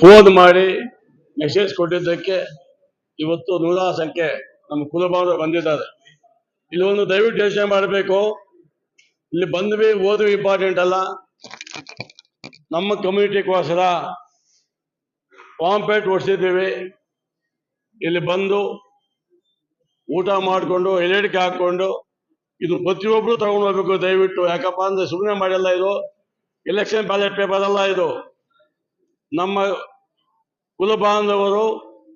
Phone ಮಾಡಿ message ಕೊಟ್ಟಿದ್ದಕ್ಕೆ ಇವತ್ತು ನೂರಾರು ಸಂಖ್ಯೆ ನಮ್ಮ ಕುಲಬಾಂಧವರು ಬಂದಿದ್ದಾರೆ. ಇಲ್ಲಿ ಒಂದು ದಯವಿಟ್ಟು ಯೋಚನೆ ಮಾಡಬೇಕು. ಇಲ್ಲಿ ಬಂದ್ವಿ, ಓದ್ವಿ ಇಂಪಾರ್ಟೆಂಟ್ ಅಲ್ಲ. ನಮ್ಮ ಕಮ್ಯುನಿಟಿಗೋಸ್ಕರ ಪಾಂಪೇಟ್ ಓಡಿಸಿದ್ದೀವಿ. ಇಲ್ಲಿ ಬಂದು ಊಟ ಮಾಡಿಕೊಂಡು ಎಲೆಡಿಕೆ ಹಾಕೊಂಡು ಇದು ಪ್ರತಿಯೊಬ್ಬರು ತಗೊಂಡು ಹೋಗ್ಬೇಕು ದಯವಿಟ್ಟು. ಯಾಕಪ್ಪ ಅಂದ್ರೆ ಸುಮ್ಮನೆ ಮಾಡಿಲ್ಲ ಇದು. ಎಲೆಕ್ಷನ್ ಬ್ಯಾಲೆಟ್ ಪೇಪರ್ ಅಲ್ಲ ಇದು. ನಮ್ಮ ಕುಲ ಬಾಂಧವರು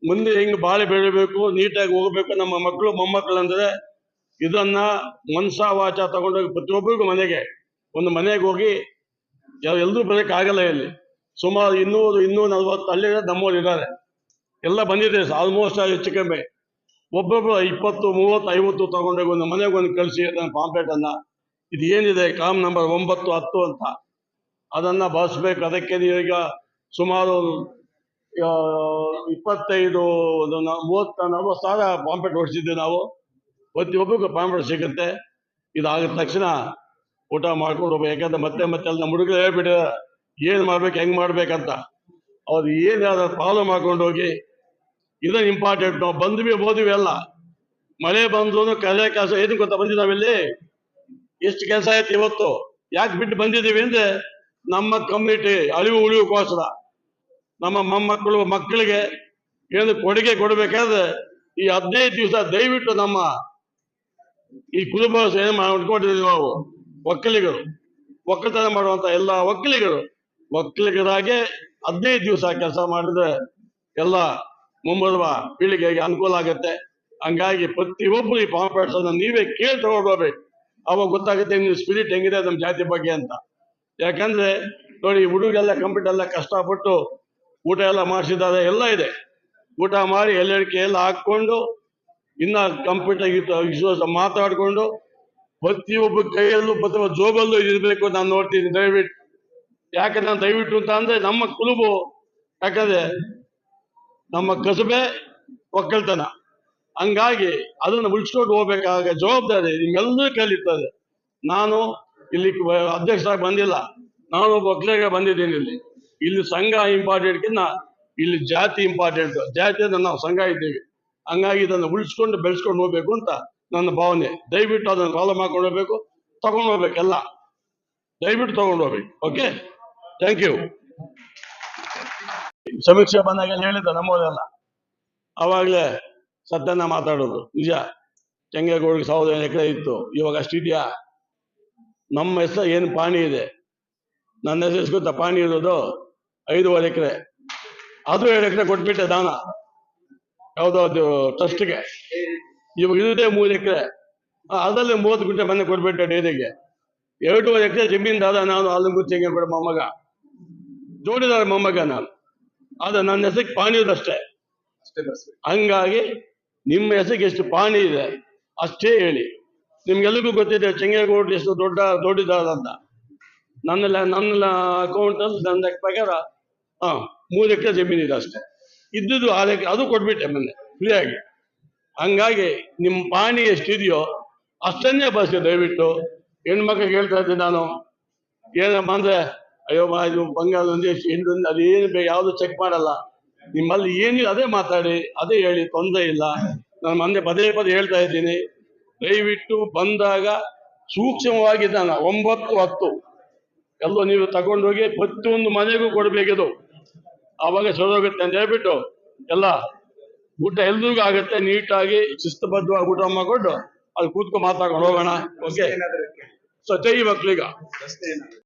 ಮುಂದೆ ಹೆಂಗೆ ಬಾಳೆ ಬೆಳಿಬೇಕು, ನೀಟಾಗಿ ಹೋಗಬೇಕು ನಮ್ಮ ಮಕ್ಕಳು ಮೊಮ್ಮಕ್ಕಳು ಅಂದ್ರೆ ಇದನ್ನ ಮನ್ಸ ವಾಚ ತಗೊಂಡೋಗಿ ಪ್ರತಿಯೊಬ್ಬರಿಗೂ ಮನೆಗೆ. ಒಂದು ಮನೆಗೆ ಹೋಗಿ ಎಲ್ಲರೂ ಆಗಲ್ಲ ಇಲ್ಲಿ. ಸುಮಾರು ಇನ್ನೂರು, ಇನ್ನೂರ ನಲ್ವತ್ತು ಹಳ್ಳಿಗಳ ನಮ್ಮವ್ರು ಇದ್ದಾರೆ ಎಲ್ಲ ಬಂದಿದೆ ಆಲ್ಮೋಸ್ಟ್ ಹೆಚ್ಚು ಕಮ್ಮಿ. ಒಬ್ಬೊಬ್ಬರು ಇಪ್ಪತ್ತು, ಮೂವತ್ತು, ಐವತ್ತು ತಗೊಂಡೋಗಿ ಒಂದು ಮನೆಗೆ ಒಂದು ಕಳಿಸಿ ಪಾಂಪ್ಲೆಟ್ ಅನ್ನ ಇದು ಏನಿದೆ? ಕಾಮ್ ನಂಬರ್ ಒಂಬತ್ತು, ಹತ್ತು ಅಂತ. ಅದನ್ನ ಬಳಸ್ಬೇಕು ಅದಕ್ಕೆ ಈಗ ಸುಮಾರು ಇಪ್ಪತ್ತೈದು ಮೂವತ್ತ, ನಲ್ವತ್ತು ಸಾವಿರ ಪಾಂಪೆಟ್ ಹೊಡಿಸಿದ್ವಿ ನಾವು. ಪ್ರತಿಯೊಬ್ಬರಿಗೂ ಪಾಂಪೆಟ್ ಸಿಗುತ್ತೆ. ಇದಾದ ತಕ್ಷಣ ಊಟ ಮಾಡ್ಕೊಂಡು ಹೋಗ್ಬೇಕು ಯಾಕಂದ್ರೆ ಮತ್ತೆ ಮತ್ತೆ ಅಲ್ಲಿ ನಮ್ಮ ಹುಡುಗರು ಹೇಳ್ಬಿಟ್ಟು ಏನು ಮಾಡ್ಬೇಕು, ಹೆಂಗ್ ಮಾಡ್ಬೇಕಂತ. ಅವ್ರು ಏನಾದ್ರು ಫಾಲೋ ಮಾಡ್ಕೊಂಡು ಹೋಗಿ ಇದನ್ನ ಇಂಪಾರ್ಟೆಂಟ್ ನಾವು ಬಂದ್ವಿ ಓದಿವಿ ಅಲ್ಲ ಮಳೆ ಬಂದ್ರು ಕಲೆ ಕೆಲಸ ಏನು ಗೊತ್ತಾ ಬಂದಿದ್ದಾವೆ ಇಲ್ಲಿ ಎಷ್ಟು ಕೆಲಸ ಆಯ್ತು ಇವತ್ತು? ಯಾಕೆ ಬಿಟ್ಟು ಬಂದಿದ್ದೀವಿ ಅಂದ್ರೆ ನಮ್ಮ ಕಮ್ಯುನಿಟಿ ಅಳಿವು ಉಳಿವುಕೋಸ್ಕರ ನಮ್ಮ ಮೊಮ್ಮಕ್ಕಳು, ಮಕ್ಕಳಿಗೆ ಏನು ಕೊಡುಗೆ ಕೊಡಬೇಕಾದ್ರೆ ಈ ಹದಿನೈದು ದಿವಸ ದಯವಿಟ್ಟು ನಮ್ಮ ಈ ಕುಟುಂಬ ಏನು ಮಾಡ್ಕೊಂಡಿದ್ದೀವಿ ನಾವು, ಒಕ್ಕಲಿಗರು, ಒಕ್ಕಲತನ ಮಾಡುವಂತ ಎಲ್ಲ ಒಕ್ಕಲಿಗರು, ಒಕ್ಕಲಿಗರಾಗೆ ಹದಿನೈದು ದಿವಸ ಕೆಲಸ ಮಾಡಿದ್ರೆ ಎಲ್ಲ ಮುಂಬರುವ ಪೀಳಿಗೆಗೆ ಅನುಕೂಲ ಆಗುತ್ತೆ. ಹಂಗಾಗಿ ಪ್ರತಿಯೊಬ್ಬರು ಈ ಪಾಂಪ್ಲೆಟ್ಸ್ ಅನ್ನ ನೀವೇ ಕೇಳಿ ತಗೊಂಡೋಗ್ಬೇಕು ಅವಾಗ ಗೊತ್ತಾಗುತ್ತೆ ನೀವು ಸ್ಪಿರಿಟ್ ಹೆಂಗಿದೆ, ನಮ್ಮ ಜಾತಿ ಬಗ್ಗೆ ಅಂತ. ಯಾಕಂದ್ರೆ ನೋಡಿ ಹುಡುಗೆಲ್ಲ ಕಂಪ್ಯೂಟರ್ ಎಲ್ಲ ಕಷ್ಟಪಟ್ಟು ಊಟ ಎಲ್ಲ ಮಾಡಿಸಿದ್ದಾರೆ, ಎಲ್ಲ ಇದೆ. ಊಟ ಮಾಡಿ ಎಲ್ಲಡಿಕೆ ಎಲ್ಲ ಹಾಕೊಂಡು ಇನ್ನ ಕಂಪ್ಯೂಟರ್ ವಿಶ್ವಾಸ ಮಾತಾಡ್ಕೊಂಡು ಪ್ರತಿಯೊಬ್ಬ ಕೈಯಲ್ಲೂ ಪ್ರತಿಯೊಬ್ಬ ಜೋಬಲ್ಲೂ ಇರಬೇಕು ನಾನು ನೋಡ್ತೀನಿ ದಯವಿಟ್ಟು ಯಾಕೆ ನಾನು ದಯವಿಟ್ಟು ಅಂತ ಅಂದ್ರೆ ನಮ್ಮ ಕುಲುಬು ಯಾಕಂದ್ರೆ ನಮ್ಮ ಕಸಬೆ ಒಕ್ಕಲ್ತನ. ಹಂಗಾಗಿ ಅದನ್ನು ಉಳಿಸ್ಕೊಂಡು ಹೋಗ್ಬೇಕಾಗ ಜವಾಬ್ದಾರಿ ನಿಮ್ಮೆಲ್ಲರೂ ಕಲಿತದೆ ನಾನು ಇಲ್ಲಿ ಅಧ್ಯಕ್ಷರಾಗಿ ಬಂದಿಲ್ಲ. ನಾನು ಒಕ್ಕಲಿಗ ಬಂದಿದ್ದೀನಿ ಇಲ್ಲಿ. ಇಲ್ಲಿ ಸಂಘ ಇಂಪಾರ್ಟೆಂಟ್ಗಿನ್ನ ಇಲ್ಲಿ ಜಾತಿ ಇಂಪಾರ್ಟೆಂಟ್ ಜಾತಿ ಅಂದ್ರೆ ನಾವು ಸಂಘ ಇದ್ದೀವಿ. ಹಂಗಾಗಿ ಇದನ್ನು ಉಳಿಸ್ಕೊಂಡು ಬೆಳೆಸ್ಕೊಂಡು ಹೋಗ್ಬೇಕು ಅಂತ ನನ್ನ ಭಾವನೆ. ದಯವಿಟ್ಟು ಅದನ್ನು ಫಾಲೋ ಮಾಡ್ಕೊಂಡು ಹೋಗ್ಬೇಕು, ತಗೊಂಡು ಹೋಗ್ಬೇಕು ಎಲ್ಲ. ದಯವಿಟ್ಟು ತಗೊಂಡು ಹೋಗ್ಬೇಕು ಓಕೆ ಥ್ಯಾಂಕ್ ಯು ಸಮೀಕ್ಷೆ ಬಂದಾಗ ಹೇಳಿದ್ದ ನಮ್ಮೋದೆಲ್ಲ ಅವಾಗಲೇ ಸತ್ಯನ ಮಾತಾಡೋದು. ನಿಜ. ಚೆಂಗೇಗೌಡಿಗೆ ಸಾವಿರದ ಎಕರೆ ಇತ್ತು. ಇವಾಗ ಅಷ್ಟಿದೆಯಾ ನಮ್ಮ ಹೆಸರು ಏನು ಪಾಣಿ ಇದೆ? ನನ್ನ ಹೆಸರು ಗೊತ್ತಾ? ಪಾಣಿ ಇರೋದು ಐದೂವರೆ ಎಕರೆ. ಅದು ಎರಡು ಎಕರೆ ಕೊಟ್ಬಿಟ್ಟೆ ದಾನ. ಯಾವುದೋ ಅದು ಟ್ರಸ್ಟ್ಗೆ. ಇವಾಗ ಇರೋದೇ ಮೂರು ಎಕರೆ. ಅದರಲ್ಲಿ ಮೂವತ್ತು ಗುಂಟೆ ಮನೆ ಕೊಟ್ಬಿಟ್ಟೆ ಡೈರಿಗೆ ಎರಡೂವರೆ ಎಕರೆ ಜಮೀನ್ದಾರ ನಾನು ಹಾಲು ಚೆಂಗೇಗೌಡ ಮೊಮ್ಮಗ? ಜೋಡಿದಾರ ಮೊಮ್ಮಗ ನಾನು. ಆದ್ರೆ ನನ್ನ ಹೆಸರಿಗೆ ಪಾಣಿ ಇರೋದಷ್ಟೇ ಹಂಗಾಗಿ ನಿಮ್ಮ ಹೆಸರಿಗೆ ಎಷ್ಟು ಪಾಣಿ ಇದೆ ಅಷ್ಟೇ ಹೇಳಿ. ನಿಮ್ಗೆಲ್ಲರಿಗೂ ಗೊತ್ತಿದೆ, ಚೆಂಗೇಗೌಡರು ಎಷ್ಟು ದೊಡ್ಡ, ದೊಡ್ಡದಾದಂತ. ಅಂತ ನನ್ನ ನನ್ನ ಅಕೌಂಟ್ ಅಲ್ಲಿ ನನ್ನ ಪ್ರಕಾರ, ಹಾಂ, ಮೂರು ಎಕರೆ ಜಮೀನು ಇದೆ ಅಷ್ಟೇ. ಇದ್ದುದು ಆಲೆಕ್ಕೆ ಅದು ಕೊಟ್ಬಿಟ್ಟೆ ಮೊನ್ನೆ ಫ್ರೀಯಾಗಿ ಹಂಗಾಗಿ ನಿಮ್ಮ ಪಾಣಿ ಎಷ್ಟಿದೆಯೋ, ಅಷ್ಟನ್ನೇ ಬಳಸಿ ದಯವಿಟ್ಟು ಹೆಣ್ಮಕ್ಳಿಗೆ ಹೇಳ್ತಾ ಇದ್ದೆ ನಾನು. ಏನಮ್ಮ ಅಂದ್ರೆ, ಅಯ್ಯೋ ಇದು ಬಂಗಾಳ ಒಂದೇಶ್ ಎಷ್ಟು ಹೆಣ್ಣು ಒಂದು ಅದು ಏನು ಬೇಕು ಯಾವುದು ಚೆಕ್ ಮಾಡಲ್ಲ. ನಿಮ್ಮಲ್ಲಿ ಏನಿಲ್ಲ, ಅದೇ ಮಾತಾಡಿ, ಅದೇ ಹೇಳಿ, ತೊಂದರೆ ಇಲ್ಲ. ನಾನು ಮೊನ್ನೆ ಪದೇ ಪದೇ ಹೇಳ್ತಾ ಇದ್ದೀನಿ. ದಯವಿಟ್ಟು ಬಂದಾಗ ಸೂಕ್ಷ್ಮವಾಗಿ ನಾನು ಒಂಬತ್ತು ಹತ್ತು. ಎಲ್ಲೋ ನೀವು ತಗೊಂಡೋಗಿ ಪ್ರತಿಯೊಂದು ಮನೆಗೂ ಕೊಡಬೇಕಿದು. ಆವಾಗ ಸರೋಗುತ್ತೆ ಅಂತ ಹೇಳ್ಬಿಟ್ಟು ಎಲ್ಲ ಊಟ ಎಲ್ರಿಗೂ ಆಗುತ್ತೆ. ನೀಟಾಗಿ ಶಿಸ್ತಬದ್ಧವಾಗಿ ಊಟ ಮಾಡಿಕೊಂಡು ಅಲ್ಲಿ ಕೂತ್ಕೊಂಡು ಮಾತಾಡ್ಕೊಂಡು ಹೋಗೋಣ. ಓಕೆ ಸೊ ಜೈ ಮಕ್ಳಿಗ